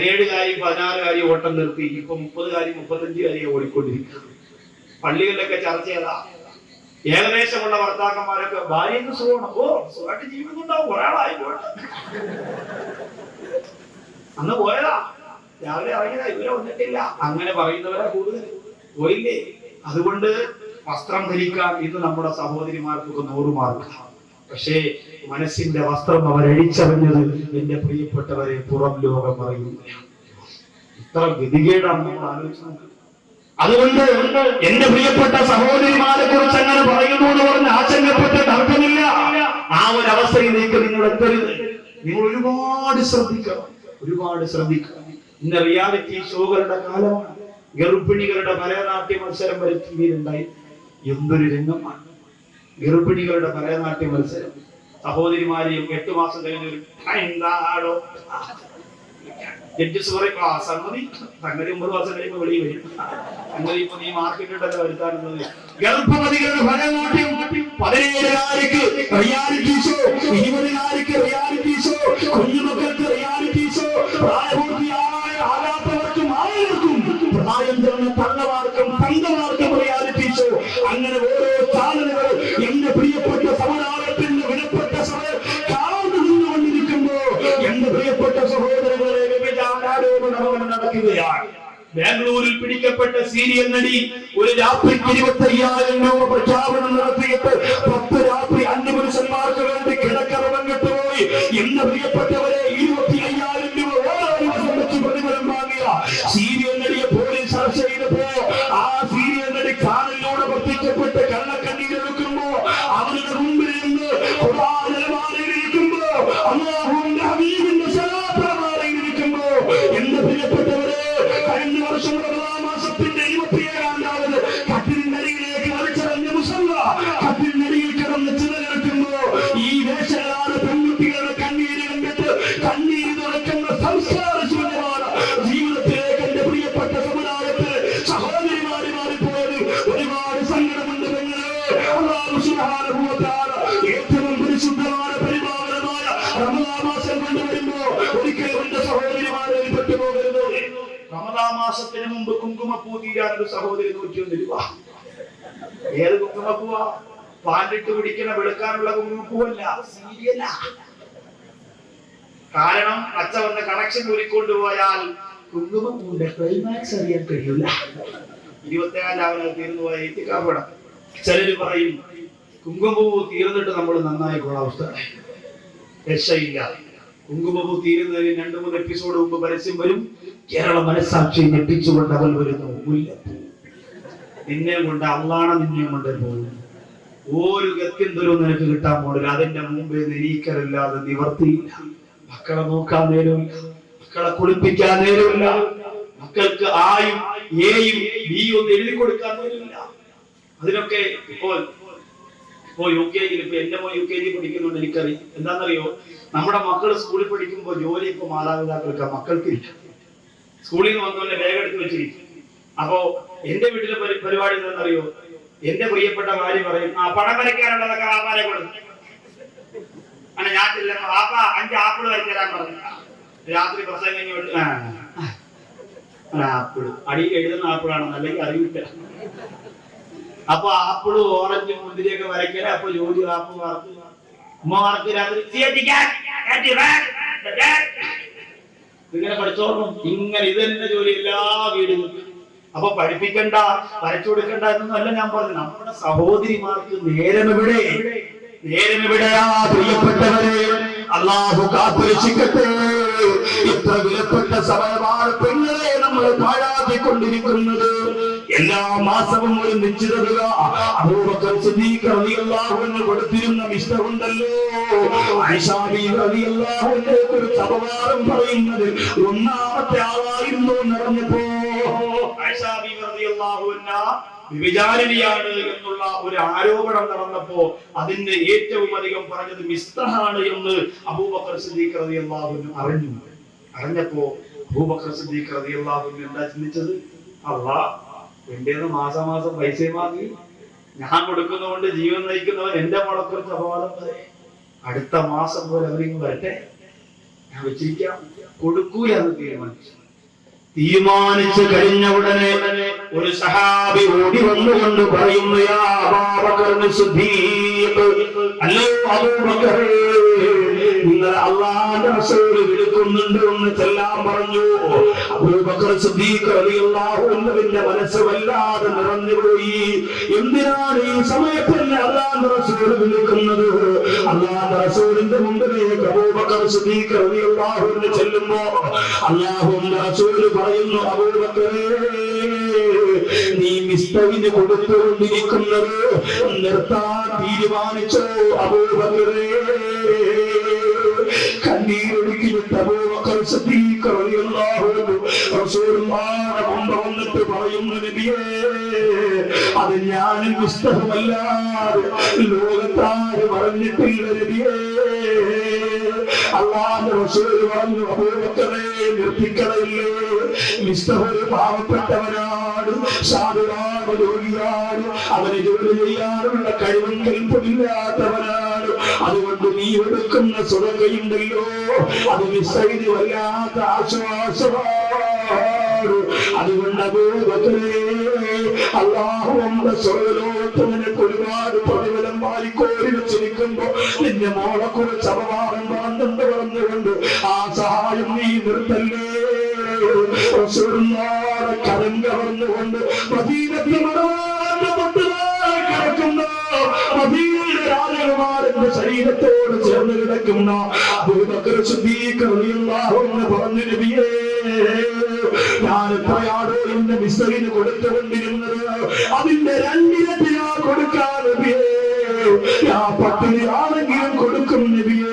പതിനേഴ് കാര്യം പതിനാറ് കാര്യം ഓട്ടം നിർത്തി. ഇപ്പൊ മുപ്പത് കാര്യം മുപ്പത്തഞ്ച് കാര്യം ഓടിക്കൊണ്ടിരിക്കുക പള്ളികളിലൊക്കെ ചർച്ച ചെയ്താ. ഏകദേശമുള്ള ഭർത്താക്കന്മാരൊക്കെ ഭാര്യയ്ക്ക് സുഖമാണ്. ഓ സുഖമായിട്ട് ജീവിക്കുന്നുണ്ടാവും. ഒരാളായി പോട്ടെ അന്ന് പോയതാ. രാവിലെ ഇറങ്ങിയതാ. ഇവരെ വന്നിട്ടില്ല. അങ്ങനെ പറയുന്നവരാ കൂടുതൽ. പോയില്ലേ? അതുകൊണ്ട് വസ്ത്രം ധരിക്കാൻ ഇത് നമ്മുടെ സഹോദരിമാർക്കൊക്കെ നൂറ് പക്ഷേ മനസ്സിന്റെ വസ്ത്രം അവർ അഴിച്ചറിഞ്ഞത് എന്റെ പ്രിയപ്പെട്ടവരെ പുറം ലോകം പറയുന്നില്ല ഇത്ര ഗതികേടാണ് നമ്മൾ ആലോചിച്ചത് അതുകൊണ്ട് എന്റെ പ്രിയപ്പെട്ട സഹോദരിമാരെ കുറിച്ച് അങ്ങനെ പറയുന്നു എന്ന് പറഞ്ഞ് ആശങ്കപ്പെട്ട് അർത്ഥമില്ല ആ ഒരു അവസ്ഥയിലേക്ക് നിങ്ങൾ എത്തരുത്. നിങ്ങൾ ഒരുപാട് ശ്രദ്ധിക്കണം. ഒരുപാട് ശ്രദ്ധിക്കണം. ഇന്ന് റിയാലിറ്റി ഷോകളുടെ കാലമാണ്. ഗർഭിണികളുടെ ഭരതനാട്യ മത്സരം വരെ ടി വിയിലുണ്ടായി എന്തൊരു രംഗമാണ്. ഗർഭിണികളുടെ ഭരതനാട്യ മത്സരം. സഹോദരിമാരെയും എട്ടു മാസം കഴിഞ്ഞു എന്താടോ ജഡ്ജസ് പറയും ആ സംഗതി സംഗതി ഒമ്പത് മാസം കഴിയുമ്പോൾ വെളിയിൽ വരും. സംഗതി ഇപ്പൊ നീ മാർക്കറ്റിലല്ല വരുത്താനുള്ളത്. ഗർഭവതികളുടെ ഭരതനാട്യം പതിനേഴുകാർക്ക് റിയാലിറ്റി ഷോ ഇരുപതിനായിരക്ക് റിയാലിറ്റി ഷോ കുഞ്ഞുമക്കൾക്ക് റിയാലിറ്റി ഷോ പ്രായപൂർത്തിയായ ആകാത്തവർക്കും ആയവർക്കും പ്രായം ചെന്ന തള്ളമാർക്കും തന്തമാർക്കും റിയാലിറ്റി ഷോ അങ്ങനെ ഓരോ ബാംഗ്ലൂരിൽ പിടിക്കപ്പെട്ട സീരിയൽ നടി ഒരു രാത്രിക്ക് ഇരുപത്തി അയ്യായിരം രൂപ പ്രഖ്യാപനം നടത്തിയിട്ട് ഒരു സഹോദരി നൂറ്റിയൊന്ന് രൂപ. ഏത് കുങ്കുമപ്പൂവാ? പാലിട്ട് പിടിക്കണ വെളുക്കാനുള്ള കുങ്കുമപ്പൂവല്ല സീരിയല. കാരണം അച്ഛ വന്ന് കണക്ഷൻ ഒരുക്കൊണ്ടുപോയാൽ കുങ്കുമപ്പൂവിന്റെ ക്ലൈമാക്സ് അറിയാൻ കഴിയില്ല ഇരുപത്തേഴാം രാവിലെ തീർന്നു പോയ എത്തിക്കാപ്പടം ചിലര് പറയും കുങ്കുമപ്പൂ തീർന്നിട്ട് നമ്മൾ നന്നായി അവസ്ഥ രക്ഷയില്ല. കുങ്കുമപ്പൂ തീരുന്നതിന് രണ്ടു മൂന്ന് എപ്പിസോഡ് മുമ്പ് പരസ്യം വരും. കേരള മനസ്സാക്ഷി ഞെട്ടിച്ചുകൊണ്ട് അവൻ വരുന്നു. മുല്ലപ്പൂ. നിന്നെ കൊണ്ട് അള്ളാണ് നിന്നെ കൊണ്ട് പോകുന്നു ഒരു ഗത്യന്തരവും നിനക്ക് കിട്ടാൻ പോണില്ല. അതിന്റെ മുമ്പേ നിരീക്കരല്ലാതെ നിവർത്തിയില്ല മക്കളെ നോക്കാൻ നേരമില്ല. മക്കളെ കുളിപ്പിക്കാൻ നേരമില്ല. മക്കൾക്ക് ആയും ഏയും ബിയും ഒന്നും എഴുതി കൊടുക്കാൻ നേരമില്ല. അതിനൊക്കെ ഇപ്പോൾ ഇപ്പോ യു കെ ജിയിൽ ഇപ്പൊ എന്റെ മോൻ യു കെ ജി പഠിക്കുന്നുണ്ട് എനിക്കറിയാം. എന്താണെന്നറിയോ? നമ്മുടെ മക്കൾ സ്കൂളിൽ പഠിക്കുമ്പോൾ ജോലി ഇപ്പൊ മാതാപിതാക്കൾക്ക് മക്കൾക്ക് ഇല്ല സ്കൂളിൽ നിന്ന് വന്നവന്റെ ബാഗ് വെച്ചിരിക്കും. അപ്പോ എന്റെ വീട്ടിലെ പരി- പരിപാടി എന്താണെന്നറിയോ? എന്റെ പ്രിയപ്പെട്ട ഭാര്യ പറയും ആ പണം വരയ്ക്കാനുള്ളതൊക്കെ ആപ്പാരെ കൊടുക്കും ഞാൻ ചെല്ലുമ്പോ ആപ്പ അഞ്ച് ആപ്പിൾ വരയ്ക്കാൻ പറഞ്ഞു. രാത്രി പ്രസംഗം ആപ്പിൾ. അടി എഴുതുന്ന ആപ്പിളാണെന്ന് അല്ലെങ്കിൽ അറിയില്ല. അപ്പൊ ആപ്പിളും ഓറഞ്ചും മുന്തിരിയൊക്കെ വരയ്ക്കല അപ്പൊ ജോലി ആപ്പ് വറുത്ത് രാത്രി. ഇങ്ങനെ പഠിച്ചോളും ഇങ്ങനെ ഇത് തന്നെ ജോലി എല്ലാ വീടും അപ്പൊ പഠിപ്പിക്കണ്ട വരച്ചു കൊടുക്കണ്ട എന്നല്ല ഞാൻ പറഞ്ഞു നമ്മുടെ സഹോദരിമാർക്ക് നേരം ഇവിടെ നേരം എവിടെയാ പ്രിയപ്പെട്ടവരെ? അള്ളാഹു കാത്തുരക്ഷിക്കട്ടെ. ഇത്ര വിലപ്പെട്ട സമയമാണ് പെണ്ണുകളെ നമ്മൾ പാഴാക്കിക്കൊണ്ടിരിക്കുന്നത്. എല്ലാ മാസവും ഒരു നിശ്ചിത തുക. അബൂബക്കർ സിദ്ദീഖ് റളിയല്ലാഹു അൻഹു കൊടുത്തിരുന്ന മിഷ്ടമുണ്ടല്ലോ ആയിഷാ ബീവി റളിയല്ലാഹു അൻഹയെ കുറിച്ച് അപവാദം പറയുന്നത് ഒന്നാമത്തെ ആളായിരുന്നു നടന്നപ്പോ ബീവി റളിയല്ലാഹു അൻഹ വിചാരണിയാണ് എന്നുള്ള ഒരു ആരോപണം നടന്നപ്പോ അതിന്റെ ഏറ്റവും അധികം പറഞ്ഞത് മിസ്തഹാണ് എന്ന് അബൂബക്കർ സിദ്ദീഖ് റളിയല്ലാഹു അൻഹു അറിഞ്ഞു. അറിഞ്ഞപ്പോ അബൂബക്കർ സിദ്ദീഖ് റളിയല്ലാഹു അൻഹു എന്താ ചിന്തിച്ചത്? അള്ളാ എന്റേന്ന് മാസം മാസം പൈസയും വാങ്ങി ഞാൻ കൊടുക്കുന്നതുകൊണ്ട് ജീവൻ നയിക്കുന്നവൻ എന്റെ മുളക്കുറിച്ച് അപവാദം വരെ അടുത്ത മാസം പോലെ അവരിങ്ങ് വരട്ടെ. ഞാൻ വെച്ചിരിക്കാം. കൊടുക്കൂല എന്ന് തീരുമാനിച്ചു. തീരുമാനിച്ചു കഴിഞ്ഞ ഉടനെ ഒരു സഹാബി ഓടി വന്നുകൊണ്ട് പറയുന്നു "യാ അബൂബക്കർ സിദ്ദീഖ്, അല്ലോ നിങ്ങൾ അള്ളാന്റെ റസൂൽ വിളിക്കുന്നുണ്ട് എന്ന് ചെല്ലാൻ പറഞ്ഞു. അബൂബക്കറിന്റെ മനസ്സ് വല്ലാതെ നിറഞ്ഞുപോയി എന്തിനാണ് ഈ സമയത്തല്ല അള്ളാന്റെ റസൂൽ വിളിക്കുന്നത്? അള്ളാന്റെ റസൂലിന്റെ മുമ്പിലേക്ക് അബൂബക്കർ അൻഹു ചെല്ലുമ്പോ അള്ളാഹുവിന്റെ റസൂൽ പറയുന്നു അബൂബക്കറേ നീ മിസ്തവിന് കൊടുത്തുകൊണ്ടിരിക്കുന്നത് നിർത്താൻ തീരുമാനിച്ചോ അബൂബക്കറേ? കണ്ണീരൊടുക്കിയിട്ട് അബൂബക്കർ സിദ്ദീഖ് റളിയല്ലാഹു അൻഹു റസൂലുള്ളാഹിയുടെ വന്നിട്ട് പറയുന്നു നബിയേ അത് ഞാൻ പുസ്തകമല്ലാതെ ലോകത്താര് പറഞ്ഞിട്ടില്ല നബിയേ. അള്ളാന്റെ റസൂൽ പറഞ്ഞു അബൂബക്കറെ നിർത്തിക്കളയില്ലേ? ഒരു പാവപ്പെട്ടവനാണ് സാധുവാണ് രോഗിയാണ്. അവന് ജോലി ചെയ്യാനുള്ള കഴിവും കൽപ്പമില്ലാത്തവനാണ് അതുകൊണ്ട് നീ എടുക്കുന്ന സുഖയുണ്ടല്ലോ അത് നിസ്സൈതി വല്ലാത്ത ആശ്വാസമാണ്. അതുകൊണ്ട് അബൂബക്കറെ അള്ളാഹു നമ്മുടെ സ്വർഗലോകത്ത് നിനക്ക് ഒരുപാട് പ്രതിഫലം വായിക്കോരി വെച്ചിരിക്കുമ്പോ നിന്റെ മോളെ കുറിച്ച് അപവാദം ശരീരത്തോട് ചേർന്ന് കിടക്കുന്ന. പറഞ്ഞു ഞാൻ എത്രയാണോ എന്റെ മിസ്തറിന് കൊടുത്തുകൊണ്ടിരുന്നത്? അതിന്റെ രണ്ടിരട്ടിയാ കൊടുക്കാൻ നബിയേ. ഞാൻ പട്ടിണിയാണെങ്കിലും കൊടുക്കും നബിയേ.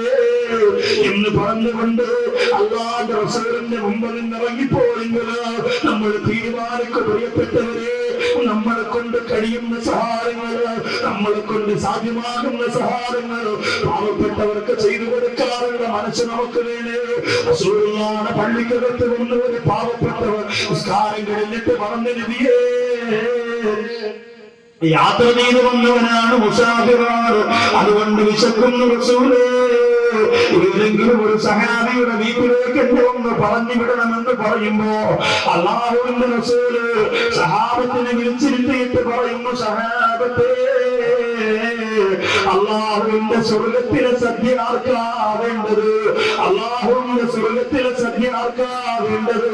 എന്ന് പറഞ്ഞുകൊണ്ട് അള്ളാന്റെ റസൂലിന്റെ മുമ്പിൽ നിന്ന് ഇറങ്ങിപ്പോയെങ്കിൽ നമ്മൾ തീരുമാനിക്ക്. പ്രിയപ്പെട്ടവരെ നമ്മളെ കൊണ്ട് കഴിയുന്ന സഹായങ്ങൾ നമ്മളെ കൊണ്ട് സാധ്യമാകുന്ന സഹായങ്ങൾ പാവപ്പെട്ടവർക്ക് ചെയ്തു കൊടുക്കാറുള്ള മനസ്സ് നമുക്ക് വേണേ. റസൂലുള്ളാഹിയുടെ പള്ളിക്കകത്ത് വന്ന ഒരു പാവപ്പെട്ടവർ നിസ്കാരം കഴിഞ്ഞിട്ട് പറഞ്ഞിരുതിയേ യാത്ര ചെയ്തു വന്നവനാണ് മുസാഫിറാണ് അതുകൊണ്ട് വിശക്കുന്നു റസൂലേ. ഏതെങ്കിലും ഒരു സഹാബിയുടെ വീട്ടിലേക്ക് എന്നെ ഒന്ന് പറഞ്ഞു വിടണമെന്ന് പറയുമ്പോ അള്ളാഹുവിന്റെ സഹാബത്തിനെ വിളിച്ചിരുത്തിയിട്ട് പറയുന്നു സഹാബത്തേ അള്ളാഹുവിന്റെ സ്വർഗത്തിലെ സദ്യ ആർക്കാ വേണ്ടത്? അള്ളാഹുവിന്റെ സ്വർഗത്തിലെ സദ്യ ആർക്കാ വേണ്ടത്?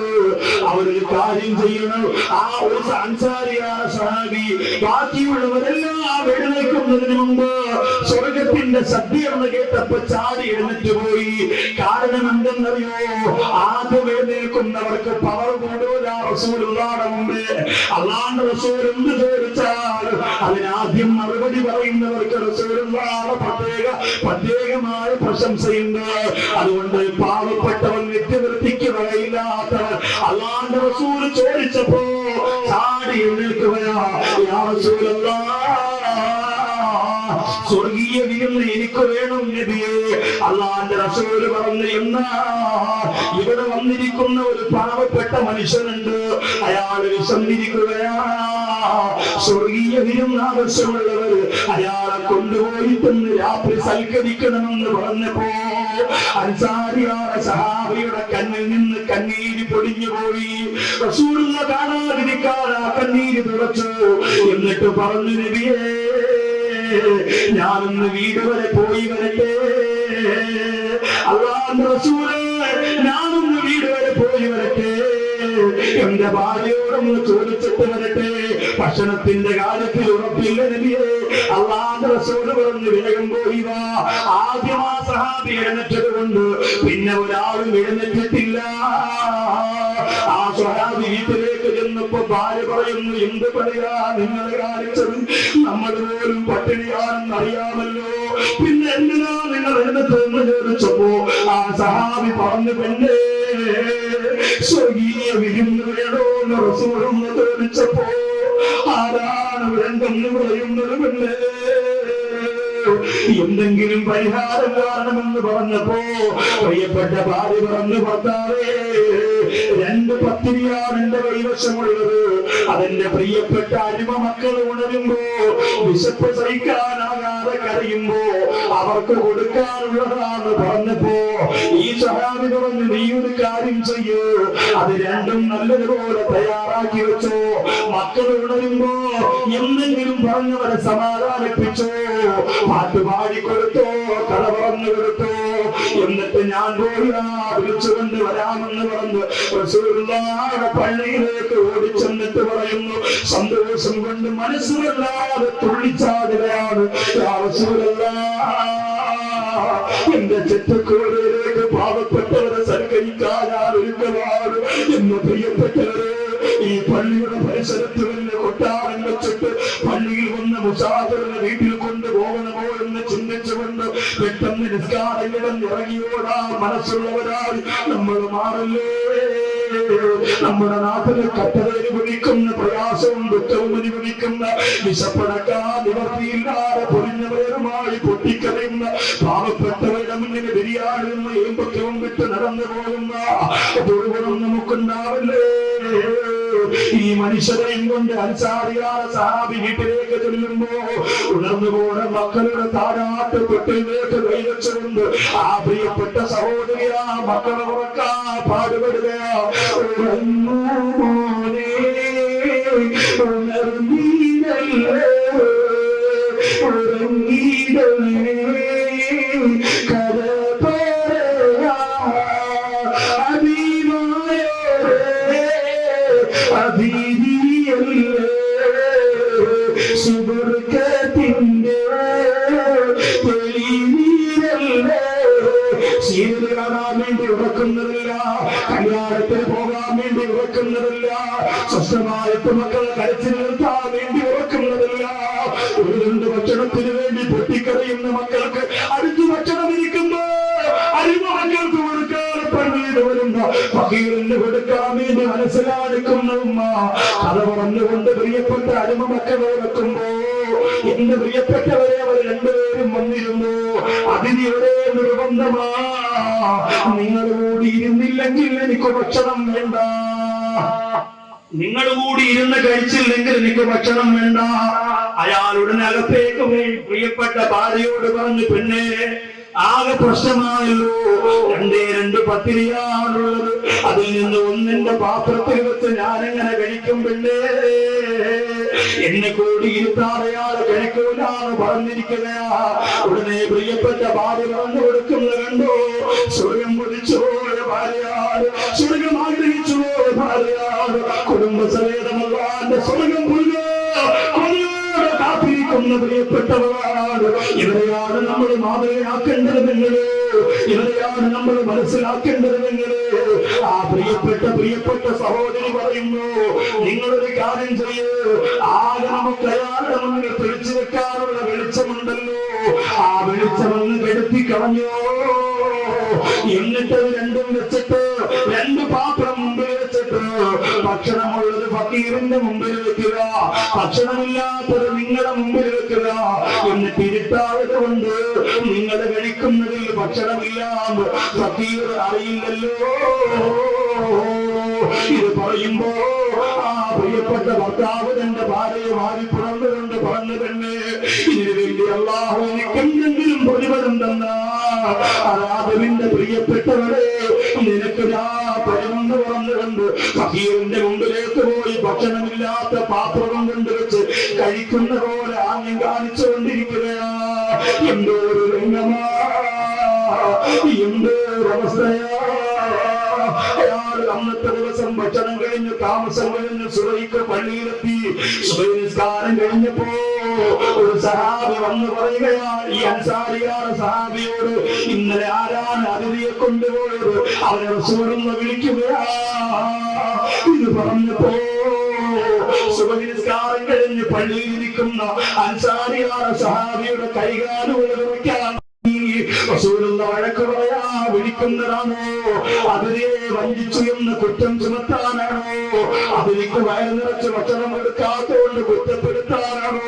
അവരൊരു കാര്യം ചെയ്യണം. ആ ഒരു അൻസാരിയാണ് സഹാബി ബാക്കിയുള്ളവരെല്ലാം എഴുന്നേൽക്കുന്നതിന് മുമ്പ് സ്വർഗത്തിന്റെ സദ്യ എന്ന് കേട്ടപ്പോ ചാടി എഴുന്നേറ്റ് പോയി. കാരണം എന്തെന്നറിയോ ആദ്യം എഴുന്നേൽക്കുന്നവർക്ക് പവർ കൂടുതല റസൂലുള്ളാടെ മുമ്പ് അള്ളാണ്ട് റസൂൽ എന്ത് ചോദിച്ചാൽ അതിനാദ്യം മറുപടി പറയുന്നവർക്ക് റസൂലുള്ളാടെ പ്രത്യേക പ്രത്യേകമായ പ്രശംസയുണ്ട്. അതുകൊണ്ട് പാവപ്പെട്ടവൻ നിത്യവൃത്തിക്ക് വകയില്ലാത്തവൻ അള്ളാന്റെ റസൂൽ ചോദിച്ചപ്പോ അള്ളാന്റെ റസൂൽ പറഞ്ഞു എന്നാ ഇവിടെ വന്നിരിക്കുന്ന ഒരു പാവപ്പെട്ട മനുഷ്യനുണ്ട്. അയാൾ വിശന്നിരിക്കുകയാണ്. സ്വർഗീയ വിരുന്നാവശ്യമുള്ളവർ അയാളെ കൊണ്ടുപോയി തന്ന് രാത്രി സൽക്കരിക്കണമെന്ന് പറഞ്ഞപ്പോ അൻസാരിയായ സഹാബിയുടെ കണ്ണിൽ നിന്ന് കണ്ണീര് പൊടിഞ്ഞു പോയി. റസൂലുള്ള കാണാതിരിക്കാതെ ആ കണ്ണീര് തുടച്ചു. എന്നിട്ട് പറഞ്ഞു നബിയേ ഞാനൊന്ന് വീട് വരെ പോയി വരട്ടെ. അള്ളാന്റെ റസൂലേ ഞാനൊന്ന് വീട് വരെ പോയി വരട്ടെ. എന്റെ ഭാര്യയോടൊന്ന് ചോദിച്ചിട്ട് വരട്ടെ. ഭക്ഷണത്തിന്റെ കാര്യത്തിൽ ഉറപ്പില്ല നബിയെ. അള്ളാന്റെ റസൂൽ പറഞ്ഞു വേഗം പോയി വാ ആദ്യമാ സഹാബി എഴുന്നേറ്റത് കൊണ്ട് പിന്നെ ഒരാളും എഴുന്നേറ്റിട്ടില്ല. സ്വഹാബി വീട്ടിലേക്ക് ചെന്നപ്പോ ഭാര്യ പറയുന്നു എന്ത് പറയാ നിങ്ങൾ കാണിച്ചത്? നമ്മൾ പോലും പട്ടിണിയാണെന്ന് അറിയാമല്ലോ. പിന്നെ എന്തിനാ നിങ്ങൾ എഴുന്നേറ്റെന്ന് ചോദിച്ചപ്പോ ആ സഹാബി പറഞ്ഞു പെണ്ണേ സ്വർഗീയ വിരുന്ന് വേണോ എന്ന് ചോദിച്ചപ്പോ ആരാണ് വേണ്ടെന്ന് പറയുന്നത് പെണ്ണേ? എന്തെങ്കിലും പരിഹാരം കാണണമെന്ന് പറഞ്ഞപ്പോ പ്രിയപ്പെട്ട ഭാര്യ പറഞ്ഞു ഭർത്താവേ രണ്ട് പത്തിരിയാണ് എന്റെ കൈവശമുള്ളത്. അതെന്റെ പ്രിയപ്പെട്ട അരുമ മക്കൾ ഉണരുമ്പോ വിശപ്പ് സഹിക്കാനാകാതെ കരയുമ്പോ ആ അവർക്ക് കൊടുക്കാനുള്ളതാന്ന് പറഞ്ഞപ്പോ ഈ സഹാബി പറഞ്ഞു നീ ഒരു കാര്യം ചെയ്യൂ. അത് രണ്ടും നല്ലതുപോലെ തയ്യാറാക്കി വെച്ചോ. മക്കൾ ഉണരുമ്പോ എന്തെങ്കിലും പറഞ്ഞവരെ സമാധാനിപ്പിച്ചോ. പാട്ട് പാടിക്കൊടുത്തോ കഥ പറഞ്ഞു കൊടുത്തോ. എന്നിട്ട് ഞാൻ പോയാ വിളിച്ചുകൊണ്ട് വരാമെന്ന് പറഞ്ഞു പള്ളിയിലേക്ക് ഓടിച്ചെന്നിട്ട് പറയുന്നു സന്തോഷം കൊണ്ട് മനസ്സിലല്ലാതെ തുള്ളിച്ചാടുകയാണ്. എന്റെ ചെറ്റക്കൂടയിലേക്ക് പാവപ്പെട്ടവരെ സൽക്കരിക്കാൻ ഞാൻ ഒരുക്കമാണ് എന്ന് പ്രിയപ്പെട്ടവരെ ഈ പള്ളിയുടെ പരിസരത്ത് വലിയ കൊട്ടാരം വെച്ചിട്ട് പള്ളിയിൽ വന്ന് മുസാഫറിനെ വീട്ടിൽ കൊണ്ടുപോകണമോ എന്ന് ചിന്തിച്ചുകൊണ്ട് പെട്ടെന്ന് നിസ്കാരങ്ങളും ഇറങ്ങിയോടാ മനസ്സുള്ളവരായി നമ്മൾ മാറല്ലേ? നമ്മുടെ നാട്ടിൽ കട്ടതയിൽ വിളിക്കുന്ന പ്രയാസവും ദുഃഖവും അനുഭവിക്കുന്ന വിശപ്പടക്കാൻ നിവർത്തിയില്ലാതെ പൊരിഞ്ഞവരുമായി പൊട്ടിക്കറിയുന്ന പാവപ്പെട്ടവരുടെ മുന്നിൽ ബിരിയാണി ഏമ്പക്കവും വിട്ട് നടന്നു പോകുന്ന ദുർഗുണം നമുക്കുണ്ടാവില്ലേ? ഈ മനുഷ്യരെയും കൊണ്ട് അൻസാരിയായ സഹാബി വീട്ടിലേക്ക് ചെല്ലുമ്പോ ഉണർന്നു പോണ മക്കളുടെ താരാട്ട് പെട്ടിലേക്ക് കൈവച്ചുകൊണ്ട് ആ പ്രിയപ്പെട്ട സഹോദരിയാ മക്കളെ ഉറക്കാ പാടുപെടുകയാ കല്യാണത്തിന് പോകാൻ വേണ്ടി വെക്കുന്നതല്ല സ്വസ്ഥമായിട്ട് മക്കളെ കരച്ചിൽ പള്ളിയിൽ വരുന്ന ഫക്കീറിന് കൊടുക്കാൻ വേണ്ടി മനസ്സിലാടുക്കുന്ന പറഞ്ഞുകൊണ്ട് പ്രിയപ്പെട്ട അരിമ മക്കളെ വെക്കുമ്പോ എന്റെ പ്രിയപ്പെട്ടവരെ അവർ രണ്ടുപേരും വന്നിരുന്നു. അതിനിവിടെ നിർബന്ധമാ. നിങ്ങൾ കൂടി ഇരുന്നില്ലെങ്കിൽ എനിക്ക് ഭക്ഷണം വേണ്ട. നിങ്ങൾ കൂടി ഇരുന്ന് കഴിച്ചില്ലെങ്കിൽ എനിക്ക് ഭക്ഷണം വേണ്ട. അയാളുടെ അകത്തേക്ക് പോയി. പ്രിയപ്പെട്ട ഭാര്യയോട് പറഞ്ഞു പെണ്ണേ ആകെ പ്രശ്നമായല്ലോ രണ്ടേ രണ്ട് പത്തിരിയാണുള്ളത് അതിൽ നിന്ന് ഒന്നിന്റെ പാത്രത്തിൽ വെച്ച് ഞാനെങ്ങനെ കഴിക്കും പിള്ളേ എന്നെ കൂടി ഇരുത്താറയാൾ കഴിക്കൂലാണ് പറഞ്ഞിരിക്കുകയാ ഉടനെ പ്രിയപ്പെട്ട ഭാര്യ പറഞ്ഞു കൊടുക്കുന്ന കണ്ടോ? സ്വർഗം പൊതിച്ചു പോയ ഭാര്യയാണ്. സ്വർഗം ആഗ്രഹിച്ചു ഭാര്യയാണ്. കുടുംബസമേതമല്ലാന്റെ സ്വർഗം പുല്ല് കാത്തിരിക്കുന്ന പ്രിയപ്പെട്ടവരാണ്. ഇവരെയാണ് നമ്മൾ മാതൃകയാക്കേണ്ടത് നിങ്ങൾ. ഇവരെയാണ് നമ്മൾ മനസ്സിലാക്കേണ്ടത് നിങ്ങൾ. ആ പ്രിയപ്പെട്ട പ്രിയപ്പെട്ട സഹോദരി പറയുന്നു നിങ്ങളൊരു കാര്യം ചെയ്യൂ. ആകെ നമുക്ക് അയാളുടെ മുന്നിൽ വെക്കാനുള്ള വെളിച്ചമുണ്ടല്ലോ. ആ വെളിച്ചമൊന്ന് കെടുത്തി കളഞ്ഞോ. എന്നിട്ട് രണ്ടും വെച്ചിട്ട് രണ്ട് ഭക്ഷണമുള്ളത് ഫക്കീറിന്റെ മുമ്പിൽ വെക്കുക ഭക്ഷണമില്ലാത്തത് നിങ്ങളുടെ മുമ്പിൽ വെക്കുക എന്ന് ഇരുട്ടായത് കൊണ്ട് നിങ്ങൾ കഴിക്കുന്നതിൽ ഭക്ഷണമില്ലാന്ന് ഫക്കീർ അറിയില്ലല്ലോ. ഇത് പറയുമ്പോ ആ പ്രിയപ്പെട്ട ഭർത്താവ് തന്റെ ഭാര്യയെ മാറി പുറന്നുകൊണ്ട് പറഞ്ഞു തന്നെ ഇതിനു വേണ്ടി അള്ളാഹു എനിക്ക് എന്തെങ്കിലും പ്രതിഫലം തന്ന. പ്രിയപ്പെട്ടവരെ നിനക്ക് ഞാൻ പരിമന്ന് പറഞ്ഞുകൊണ്ട് ഫക്കീറിന്റെ മുമ്പിലേക്ക് പോയി ഭക്ഷണമില്ലാത്ത പാത്രം കൊണ്ടുവച്ച് കഴിക്കുന്ന പോലെ ആംഗ്യം കാണിച്ചുകൊണ്ടിരിക്കുകയാ എന്തോ ഒരു രംഗമാ. അന്നത്തെ ദിവസം ഭക്ഷണം കഴിഞ്ഞ് താമസം കഴിഞ്ഞ് സുബൈക്ക് പള്ളിയിലെത്തി. സുബൈ നിസ്കാരം കഴിഞ്ഞപ്പോ ഒരു സഹാബി വന്ന് പറയുകയാണ് ഈ അൻസാരിയായ സഹാബിയോട് ഇന്നലെ ആരാണ് അതിഥിയെ കൊണ്ടുപോയത് അവരെ റസൂലെന്ന് വിളിക്കുകയാ ഇത് പറഞ്ഞപ്പോ സുബഹി നിസ്കാരം കഴിഞ്ഞ് പള്ളിയിലിരിക്കുന്ന അൻസാരിയായ സഹാബിയുടെ കൈകാലുകൾ റസൂലുള്ള വഴക്ക് പറയാ വിളിക്കുന്നതാണോ? അതിനെ വഞ്ചിച്ചു എന്ന് കുറ്റം ചുമത്താനാണോ? അതിലേക്ക് വയറ് നിറച്ച് ഭക്ഷണം എടുക്കാത്തോണ്ട് കുറ്റപ്പെടുത്താനാണോ?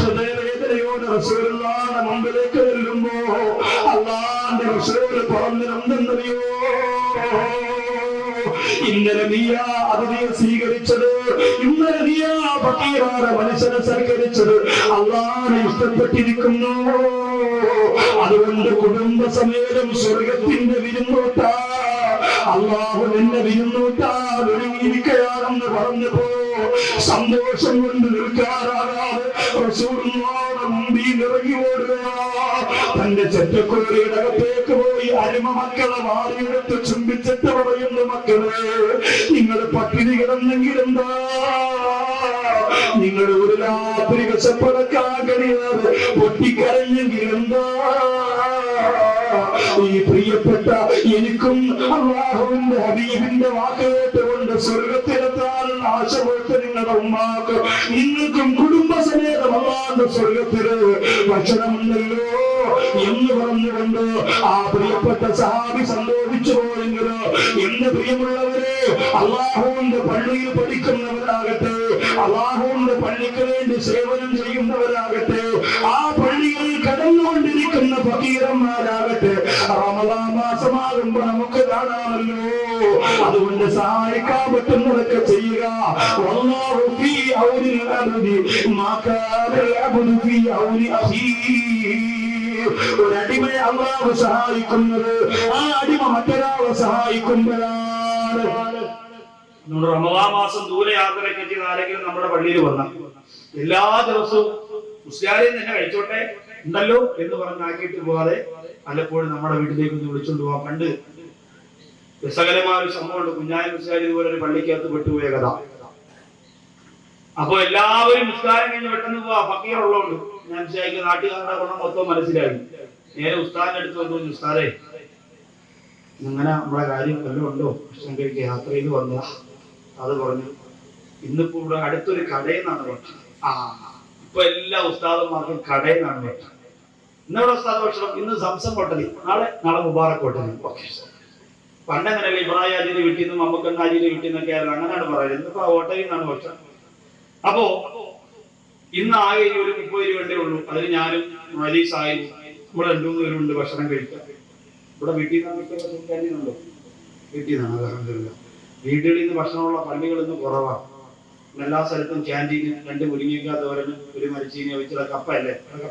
ഹൃദയവേദനയോട് റസൂലുള്ളാന്റെ മുമ്പിലേക്ക് ചെല്ലുമ്പോ അള്ളാന്റെ റസൂൽ പറഞ്ഞിരുന്നെന്നറിയോ ഇന്നലെ നീയാ അതിനെ സ്വീകരിച്ചത്. ഇന്നലെ ഫക്കീറായ മനുഷ്യനെ സൽക്കരിച്ചത്. അള്ളാനെ ഇഷ്ടപ്പെട്ടിരിക്കുന്നു. അതുകൊണ്ട് കുടുംബസമേതം സ്വർഗത്തിന്റെ വിരുന്നോട്ട. അള്ളാഹു നിന്നെ വിരുന്നോട്ടാൽ ഒരുങ്ങിയിരിക്കുകയാണെന്ന് പറഞ്ഞപ്പോ സന്തോഷം കൊണ്ട് നിൽക്കാറാകാതെ ഓടുക തന്റെ ചെറ്റക്കുതിരയുടെ അകത്തേക്ക് പോയി അരുമ മക്കളെ വാരിയെടുത്ത് ചുംബിച്ചിട്ട് പറയുന്നു മക്കളെ നിങ്ങൾ പട്ടിണി കിടന്നെങ്കിലെന്താ? നിങ്ങൾ ഒരു രാത്രി വിശപ്പടക്കാൻ കഴിയാതെ പൊട്ടിക്കരഞ്ഞെങ്കിലെന്താ? ഈ പ്രിയപ്പെട്ട എനിക്കും അള്ളാഹുവിന്റെ ഹബീബിന്റെ വാക്ക് കേട്ടുകൊണ്ട് സ്വർഗത്തിലെത്താനുള്ള ആശപോട്ട് നിങ്ങളുടെ ഉമ്മാക്ക് നിങ്ങൾക്കും കുടുംബസമേതം അള്ളാന്റെ സ്വർഗത്തിൽ ഭക്ഷണമുണ്ടല്ലോ എന്ന് പറഞ്ഞുകൊണ്ട് ആ പ്രിയപ്പെട്ട സഹാബി സന്തോഷിച്ചു പോയെങ്കിൽ എന്റെ പ്രിയമുള്ളവരെ അള്ളാഹുവിന്റെ പള്ളിയിൽ പഠിക്കുന്നവരാകട്ടെ അള്ളാഹുവിന്റെ പള്ളിക്ക് വേണ്ടി സേവനം ചെയ്യുന്നവരാകട്ടെ ആ പള്ളിയിൽ കടന്നുകൊണ്ടിരിക്കുന്ന ഫക്കീരന്മാരാകട്ടെ അതുകൊണ്ട് സഹായിക്കാൻ പറ്റുന്നതൊക്കെ ചെയ്യുക. വല്ലാഹു ഫീ ഔനിൽ അബ്ദി മാ കാനൽ അബ്ദു ഫീ ഔനി അഖീഹി ഒരു അടിമയെ അള്ളാഹു സഹായിക്കുന്നത് ആ അടിമ മറ്റൊരാളെ സഹായിക്കുമ്പോഴാണ്. റമദാൻ മാസം ദൂരെ യാത്രയൊക്കെ ചെയ്ത് ആരെങ്കിലും നമ്മുടെ പള്ളിയിൽ വന്ന എല്ലാ ദിവസവും മുസ്ലിയാരെയും തന്നെ കഴിച്ചോട്ടെ ഉണ്ടല്ലോ എന്ന് പറഞ്ഞാക്കിയിട്ട് പോവാതെ പലപ്പോഴും നമ്മുടെ വീട്ടിലേക്ക് വിളിച്ചുകൊണ്ട് വിളിച്ചോണ്ട് പോവാം പണ്ട് രസകരമായ ഒരു സംഭവമുണ്ട്. കുഞ്ഞായ മുസ്കാരി ഇതുപോലെ ഒരു പള്ളിക്കകത്ത് പെട്ടുപോയ കഥ. അപ്പൊ എല്ലാവരും നിസ്കാരം കഴിഞ്ഞ് പെട്ടെന്ന് പോവാ. ഫക്കീർ ഉള്ളതുകൊണ്ട് ഞാൻ മുസ്ലിയാരിക്ക് നാട്ടുകാരുടെ ഗുണം മൊത്തം മനസ്സിലായി. നേരെ ഉസ്താദിന്റെ അടുത്ത് വന്നു ഉസ്താദേ അങ്ങനെ നമ്മളെ കാര്യം വല്ലതും ഉണ്ടോ? ഭക്ഷണം കഴിക്ക് യാത്ര ചെയ്ത് വന്ന അത് പറഞ്ഞു. ഇന്നിപ്പോ ഇവിടെ അടുത്തൊരു കടയിൽ നിന്നാണ് ഭക്ഷണം. ആ ഇപ്പൊ എല്ലാ ഉസ്താദന്മാർക്കും കടയിൽ നിന്നാണ് ഭക്ഷണം. ഇന്നവിടെ ഉസ്താദ് ഭക്ഷണം? ഇന്ന് സംസം ഹോട്ടലിൽ. നാളെ നാളെ മുബാറക് ഹോട്ടലിൽ. ഓക്കെ പണ്ടങ്ങനല്ലേ ഇബ്രാഹിം ആജിയുടെ വീട്ടിൽ നിന്നും മമ്മക്കണ്ണ ആജിയുടെ വീട്ടിൽ നിന്നൊക്കെ ആയിരുന്നു. അങ്ങനെയാണ് പറയുന്നത്. ഇന്നിപ്പോ ആ ഹോട്ടലിൽ നിന്നാണ് ഭക്ഷണം അപ്പോ ഇന്ന് ആകെ ഒരു മുപ്പത് രൂപ ഉള്ളൂ. അതിന് ഞാനും മലീസ് ആയി നമ്മൾ രണ്ടു മൂന്ന് പേരുണ്ട് ഭക്ഷണം കഴിക്കാം ഇവിടെ വീട്ടിൽ നിന്നാണ് കഴിയുന്നുണ്ടോ വീട്ടിൽ നിന്നാണ് അലഹമില്ല വീടുകളിൽ നിന്ന് ഭക്ഷണമുള്ള പള്ളികളിൽ നിന്ന് കുറവാണ്. എല്ലാ സ്ഥലത്തും ക്യാന്റീന് രണ്ട് മുരിങ്ങിക്ക തോരനും ഒരു മരിച്ചീനെ വെച്ചുള്ള കപ്പ അല്ലേ